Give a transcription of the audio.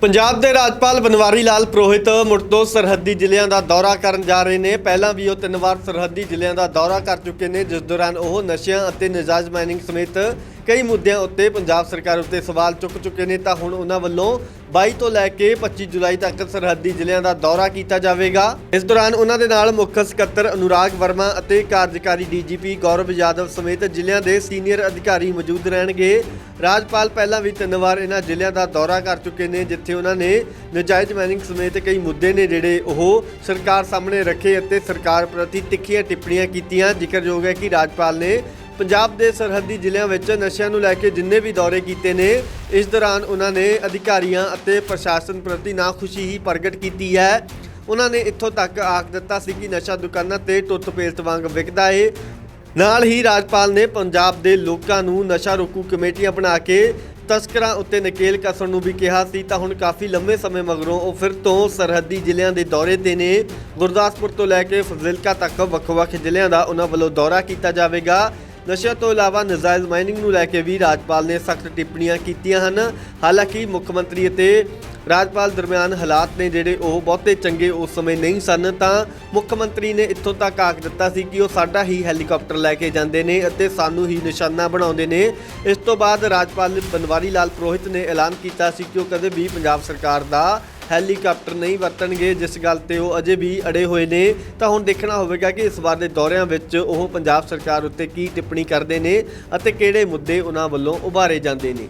ਪੰਜਾਬ ਦੇ ਰਾਜਪਾਲ ਬਨਵਾਰੀ ਲਾਲ ਪ੍ਰੋਹਿਤ ਮੁੜ ਤੋਂ ਸਰਹੱਦੀ ਜ਼ਿਲ੍ਹਿਆਂ ਦਾ ਦੌਰਾ ਕਰਨ ਜਾ ਰਹੇ ਨੇ। ਪਹਿਲਾਂ ਵੀ ਉਹ ਤਿੰਨ ਵਾਰ ਸਰਹੱਦੀ ਜ਼ਿਲ੍ਹਿਆਂ ਦਾ ਦੌਰਾ ਕਰ ਚੁੱਕੇ ਨੇ, ਜਿਸ ਦੌਰਾਨ ਉਹ ਨਸ਼ਿਆਂ ਅਤੇ ਨਜਾਇਜ਼ ਮਾਈਨਿੰਗ ਸਮੇਤ ਕਈ ਮੁੱਦਿਆਂ ਉੱਤੇ ਪੰਜਾਬ ਸਰਕਾਰ ਉੱਤੇ ਸਵਾਲ ਚੁੱਕ ਚੁੱਕੇ ਨੇ। ਤਾਂ ਹੁਣ ਉਹਨਾਂ ਵੱਲੋਂ 22 ਤੋਂ ਲੈ ਕੇ 25 ਜੁਲਾਈ ਤੱਕ ਸਰਹੱਦੀ ਜ਼ਿਲ੍ਹਿਆਂ ਦਾ ਦੌਰਾ ਕੀਤਾ ਜਾਵੇਗਾ। ਇਸ ਦੌਰਾਨ ਉਹਨਾਂ ਦੇ ਨਾਲ ਮੁੱਖ ਸਕੱਤਰ ਅਨੁਰਾਗ ਵਰਮਾ ਅਤੇ ਕਾਰਜਕਾਰੀ ਡੀਜੀਪੀ ਗੌਰਵ ਯਾਦਵ ਸਮੇਤ ਜ਼ਿਲ੍ਹਿਆਂ ਦੇ ਸੀਨੀਅਰ ਅਧਿਕਾਰੀ ਮੌਜੂਦ ਰਹਿਣਗੇ। ਰਾਜਪਾਲ ਪਹਿਲਾਂ ਵੀ ਤਿੰਨ ਵਾਰ ਇਹਨਾਂ ਜ਼ਿਲ੍ਹਿਆਂ ਦਾ ਦੌਰਾ ਕਰ ਚੁੱਕੇ ਨੇ, ਜਿੱਥੇ ਉਹਨਾਂ ਨੇ ਨਜਾਇਜ਼ ਮਾਈਨਿੰਗ ਸਮੇਤ ਕਈ ਮੁੱਦੇ ਨੇ ਜਿਹੜੇ ਉਹ ਸਰਕਾਰ ਸਾਹਮਣੇ ਰੱਖੇ ਅਤੇ ਸਰਕਾਰ ਪ੍ਰਤੀ ਤਿੱਖੀਆਂ ਟਿੱਪਣੀਆਂ ਕੀਤੀਆਂ। ਜ਼ਿਕਰਯੋਗ ਹੈ ਕਿ ਰਾਜਪਾਲ ਨੇ ਪੰਜਾਬ ਦੇ ਸਰਹੱਦੀ ਜ਼ਿਲ੍ਹਿਆਂ ਵਿੱਚ ਨਸ਼ਿਆਂ ਨੂੰ ਲੈ ਕੇ ਜਿੰਨੇ ਵੀ ਦੌਰੇ ਕੀਤੇ ਨੇ, ਇਸ ਦੌਰਾਨ ਉਹਨਾਂ ਨੇ ਅਧਿਕਾਰੀਆਂ ਅਤੇ ਪ੍ਰਸ਼ਾਸਨ ਪ੍ਰਤੀ ਨਾਖੁਸ਼ੀ ਹੀ ਪ੍ਰਗਟ ਕੀਤੀ ਹੈ। ਉਹਨਾਂ ਨੇ ਇੱਥੋਂ ਤੱਕ ਆਖ ਦਿੱਤਾ ਸੀ ਕਿ ਨਸ਼ਾ ਦੁਕਾਨਾਂ ਤੇ ਟੁੱਥਪੇਸਟ ਵਾਂਗ ਵਿਕਦਾ ਏ। ਨਾਲ ਹੀ ਰਾਜਪਾਲ ਨੇ ਪੰਜਾਬ ਦੇ ਲੋਕਾਂ ਨੂੰ ਨਸ਼ਾ ਰੋਕੂ ਕਮੇਟੀਆਂ ਬਣਾ ਕੇ ਤਸਕਰਾਂ ਉੱਤੇ ਨਕੇਲ ਕਸਣ ਨੂੰ ਵੀ ਕਿਹਾ ਸੀ। ਤਾਂ ਹੁਣ ਕਾਫੀ ਲੰਮੇ ਸਮੇਂ ਮਗਰੋਂ ਉਹ ਫਿਰ ਤੋਂ ਸਰਹੱਦੀ ਜ਼ਿਲ੍ਹਿਆਂ ਦੇ ਦੌਰੇ ਤੇ ਨੇ। ਗੁਰਦਾਸਪੁਰ ਤੋਂ ਲੈ ਕੇ ਫਜ਼ਿਲਕਾ ਤੱਕ ਵੱਖ-ਵੱਖ ਜ਼ਿਲ੍ਹਿਆਂ ਦਾ ਉਹਨਾਂ ਵੱਲੋਂ ਦੌਰਾ ਕੀਤਾ ਜਾਵੇਗਾ। ਨਸ਼ਿਆਂ ਤੋਂ ਇਲਾਵਾ ਨਜਾਇਜ਼ ਮਾਈਨਿੰਗ ਨੂੰ ਲੈ ਕੇ ਵੀ ਰਾਜਪਾਲ ਨੇ ਸਖਤ ਟਿੱਪਣੀਆਂ ਕੀਤੀਆਂ ਹਨ। ਹਾਲਾਂਕਿ ਮੁੱਖ ਮੰਤਰੀ ਅਤੇ ਰਾਜਪਾਲ ਦਰਮਿਆਨ ਹਾਲਾਤ ਨੇ ਜਿਹੜੇ ਉਹ ਬਹੁਤੇ ਚੰਗੇ ਉਸ ਸਮੇਂ ਨਹੀਂ ਸਨ, ਤਾਂ ਮੁੱਖ ਮੰਤਰੀ ਨੇ ਇੱਥੋਂ ਤੱਕ ਆਖ ਦਿੱਤਾ ਸੀ ਕਿ ਉਹ ਸਾਡਾ ਹੀ ਹੈਲੀਕਾਪਟਰ ਲੈ ਕੇ ਜਾਂਦੇ ਨੇ ਅਤੇ ਸਾਨੂੰ ਹੀ ਨਿਸ਼ਾਨਾ ਬਣਾਉਂਦੇ ਨੇ। ਇਸ ਤੋਂ ਬਾਅਦ ਰਾਜਪਾਲ ਬਨਵਾਰੀ ਲਾਲ ਪ੍ਰੋਹਿਤ ਨੇ ਐਲਾਨ ਕੀਤਾ ਸੀ ਕਿ ਉਹ ਕਦੇ ਵੀ ਪੰਜਾਬ ਸਰਕਾਰ ਦਾ ਹੈਲੀਕਾਪਟਰ ਨਹੀਂ ਵਰਤਣਗੇ। ਜਿਸ ਗੱਲ ਤੇ ਉਹ ਅਜੇ ਵੀ ਅੜੇ ਹੋਏ ਨੇ। ਤਾਂ ਹੁਣ ਦੇਖਣਾ ਹੋਵੇਗਾ ਕਿ ਇਸ ਵਾਰ ਦੇ ਦੌਰਿਆਂ ਵਿੱਚ ਉਹ ਪੰਜਾਬ ਸਰਕਾਰ ਉੱਤੇ ਕੀ ਟਿੱਪਣੀ ਕਰਦੇ ਨੇ ਅਤੇ ਕਿਹੜੇ ਮੁੱਦੇ ਉਹਨਾਂ ਵੱਲੋਂ ਉਭਾਰੇ ਜਾਂਦੇ ਨੇ।